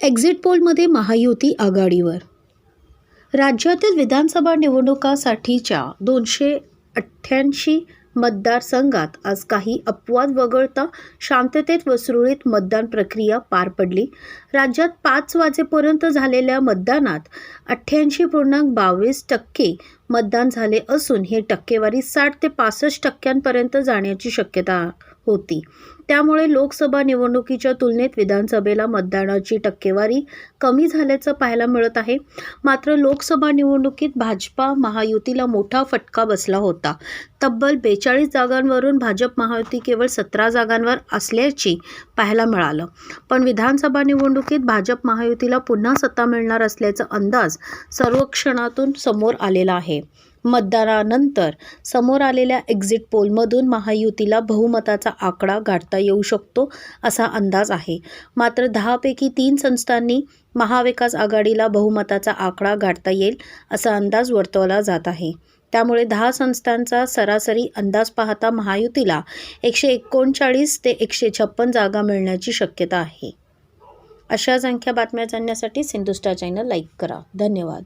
Exit पोलमध्ये Mahayuti आघाडीवर. राज्यातील विधानसभा निवडणुकासाठीच्या दोनशे अठ्ठ्याऐंशी मतदारसंघात आज काही अपवाद वगळता शांततेत व सुरळीत मतदान प्रक्रिया पार पडली. राज्यात पाच वाजेपर्यंत झालेल्या मतदानात अठ्ठ्याऐंशी पूर्णांक बावीस टक्के मतदान झाले असून हे टक्केवारी साठ ते पासष्ट टक्क्यांपर्यंत जाण्याची शक्यता होती. त्यामुळे लोकसभा निवडणुकीच्या तुलनेत विधानसभेला मतदानाची टक्केवारी कमी झाल्याचं पाहायला मिळत आहे. मात्र लोकसभा निवडणुकीत भाजपा महायुतीला मोठा फटका बसला होता. तब्बल बेचाळीस जागांवरून भाजप महायुती केवळ सतरा जागांवर असल्याची पाहायला मिळालं. पण विधानसभा निवडणुकीत भाजप महायुतीला पुन्हा सत्ता मिळणार असल्याचा अंदाज सर्वेक्षणातून समोर आलेला आहे. मतदानानंतर समोर आलेल्या एक्झिट पोलमधून महायुतीला बहुमताचा आकडा गाठता येऊ शकतो असा अंदाज आहे. मात्र दहापैकी तीन संस्थांनी महाविकास आघाडीला बहुमताचा आकडा गाठता येईल असा अंदाज वर्तवला जात आहे. त्यामुळे दहा संस्थांचा सरासरी अंदाज पाहता महायुतीला एकशे एकोणचाळीस ते एकशे छप्पन जागा मिळण्याची शक्यता आहे. अशा संख्या बातम्या जाणण्यासाठी सिंधुस्टार चॅनल लाईक करा. धन्यवाद.